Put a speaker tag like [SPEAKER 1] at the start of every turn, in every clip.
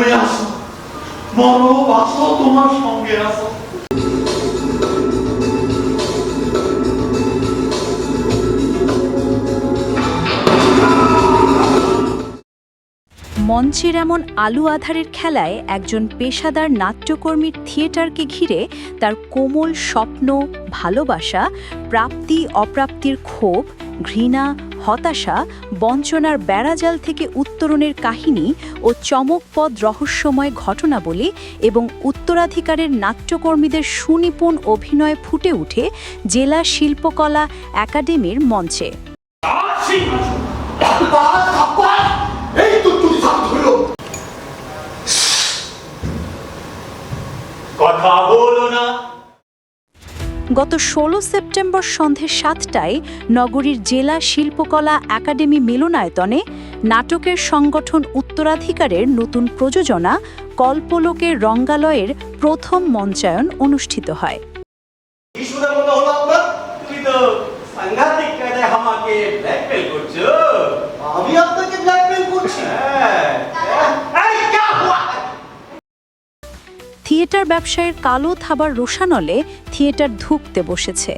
[SPEAKER 1] আসো। মরো, বাসো, তোমার সঙ্গে আসো।
[SPEAKER 2] মঞ্চের এমন আলু আধারের খেলায় একজন পেশাদার নাট্যকর্মীর থিয়েটারকে ঘিরে তার কোমল স্বপ্ন, ভালোবাসা প্রাপ্তি অপ্রাপ্তির ক্ষোভ ঘৃণা, হতাশা, বঞ্চনার বেড়াজাল থেকে উত্তরণের কাহিনী ও চমকপদ রহস্যময় ঘটনাবলী এবং উত্তরাধিকারের নাট্যকর্মীদের সুনিপুণ অভিনয় ফুটে উঠে জেলা শিল্পকলা একাডেমির মঞ্চে। গত ষোলো সেপ্টেম্বর সন্ধে সাতটায় নগরীর জেলা শিল্পকলা একাডেমি মিলনায়তনে নাটকের সংগঠন উত্তরাধিকারের নতুন প্রযোজনা কল্পলোকের রঙ্গালয়ের প্রথম মঞ্চায়ন অনুষ্ঠিত হয়। থিয়েটার ব্যবসায়ের কালো থাবার রোশানলে থিয়েটার ধুঁকতে বসেছে।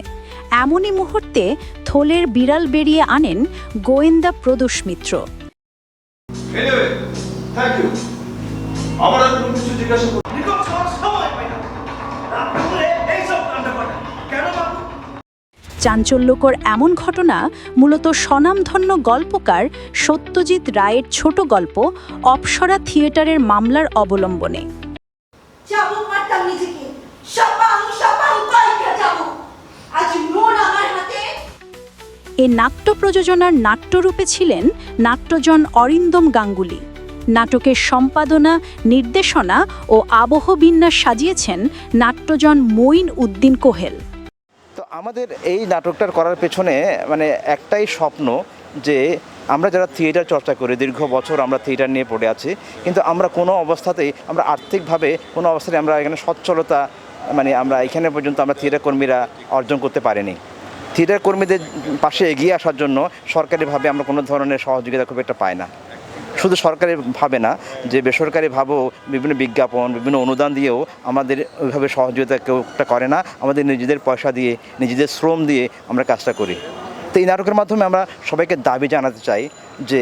[SPEAKER 2] এমনই মুহূর্তে থলের বিড়াল বেরিয়ে আনেন গোয়েন্দা প্রদোষ মিত্র। চাঞ্চল্যকর এমন ঘটনা মূলত স্বনামধন্য গল্পকার সত্যজিৎ রায়ের ছোট গল্প অপসরা থিয়েটারের মামলার অবলম্বনে।
[SPEAKER 3] যাব পারতাম নিজেকে। সাপাং সাপাং কয়েকটা যাব। আজ মন আমার হাতে।
[SPEAKER 2] এ নাট্য প্রযোজনার নাট্যরূপে ছিলেন নাট্যজন অরিন্দম গাঙ্গুলি। নাটকের সম্পাদনা নির্দেশনা ও আবহ বিন্যাস সাজিয়েছেন নাট্যজন মঈন উদ্দিন কোহেল।
[SPEAKER 4] তো আমাদের এই নাটকটার করার পেছনে মানে একটাই স্বপ্ন যে আমরা যারা থিয়েটার চর্চা করি, দীর্ঘ বছর আমরা থিয়েটার নিয়ে পড়ে আছি, কিন্তু আমরা কোনো অবস্থাতেই আমরা আর্থিকভাবে কোনো অবস্থাতে আমরা এখানে সচ্ছলতা মানে আমরা এখানে পর্যন্ত আমরা থিয়েটার কর্মীরা অর্জন করতে পারিনি। থিয়েটার কর্মীদের পাশে এগিয়ে আসার জন্য সরকারিভাবে আমরা কোনো ধরনের সহযোগিতা খুব একটা পাই না। শুধু সরকারি ভাবে না, যে বেসরকারিভাবেও বিভিন্ন বিজ্ঞাপন, বিভিন্ন অনুদান দিয়েও আমাদের ওইভাবে সহযোগিতা কেউ করে না। আমাদের নিজেদের পয়সা দিয়ে, নিজেদের শ্রম দিয়ে আমরা কাজটা করি। তো এই নাটকের মাধ্যমে আমরা সবাইকে দাবি জানাতে চাই যে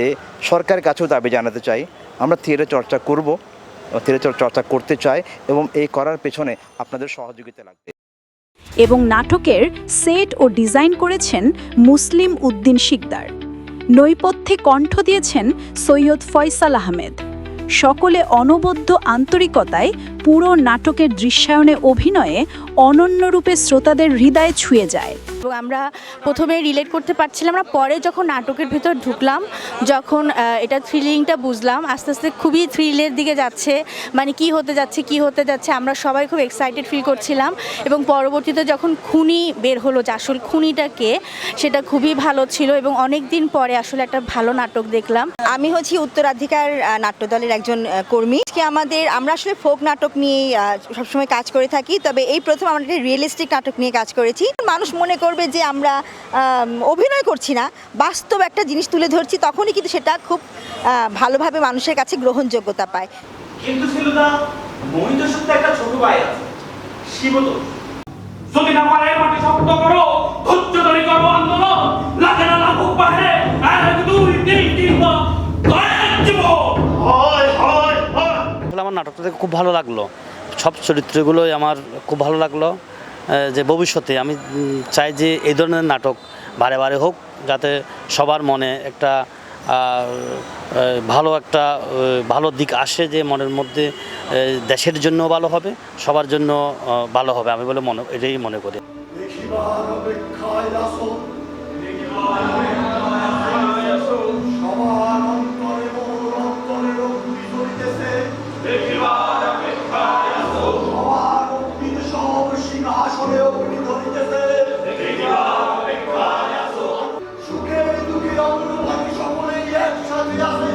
[SPEAKER 4] সরকারের কাছেও দাবি জানাতে চাই। আমরা থিয়েটার চর্চা করব, থিয়েটার চর্চা করতে চাই এবং এই করার পেছনে আপনাদের সহযোগিতা লাগবে।
[SPEAKER 2] এবং নাটকের সেট ও ডিজাইন করেছেন মুসলিম উদ্দিন শিকদার। নৈপথ্যে কণ্ঠ দিয়েছেন সৈয়দ ফয়সাল আহমেদ। সকলে অনবদ্য আন্তরিকতায় পুরো নাটকের দৃশ্যায়নে অভিনয়ে অনন্যরূপে শ্রোতাদের হৃদয়ে ছুঁয়ে যায়।
[SPEAKER 5] আমরা প্রথমে রিলেট করতে পারছিলাম না, পরে যখন নাটকের ভিতর ঢুকলাম, যখন এটা থ্রিলিংটা বুঝলাম, আস্তে আস্তে খুবই থ্রিলের দিকে যাচ্ছে মানে কি হতে যাচ্ছে, কি হতে যাচ্ছে, আমরা সবাই খুব এক্সাইটেড ফিল করছিলাম এবং পরবর্তীতে যখন খুনি বের হলো যে আসল খুনিটাকে, সেটা খুবই ভালো ছিল এবং অনেক দিন পরে আসলে একটা ভালো নাটক দেখলাম।
[SPEAKER 3] আমি হচ্ছি উত্তরাধিকার নাট্যদলের একজন কর্মী। আজকে আমাদের, আমরা আসলে ফোক নাটক নিয়ে সবসময় কাজ করে থাকি, তবে এই প্রথম আমরা রিয়েলিস্টিক নাটক নিয়ে কাজ করেছি। মানুষ মনে করবে যে আমরা অভিনয় করছি না বাস্তব একটা জিনিস তুলে ধরছি তখনই কিন্তু সেটা খুব ভালোভাবে মানুষের কাছে গ্রহণযোগ্যতা পায়।
[SPEAKER 6] কিন্তু ছিল না মোহিত একটা ছোট ভাই আছে শিবত যদি না পারে মাটি শক্ত করো ধৈর্য ধরে করো আন্দোলন লাগে না লাগুক পাহে এক দুই তিন তিন না কয়েক জীবন।
[SPEAKER 7] আসলে আমার নাটকটা দেখে খুব ভালো লাগল। সব চরিত্রগুলোই আমার খুব ভালো লাগল। যে ভবিষ্যতে আমি চাই যে এই ধরনের নাটক বারে বারে হোক, যাতে সবার মনে একটা ভালো একটা ভালো দিক আসে যে মনের মধ্যে দেশের জন্য ভালো হবে, সবার জন্য ভালো হবে, আমি বলে মনে, এটাই মনে করি।
[SPEAKER 1] সবার সকলেই একসাথে আছে।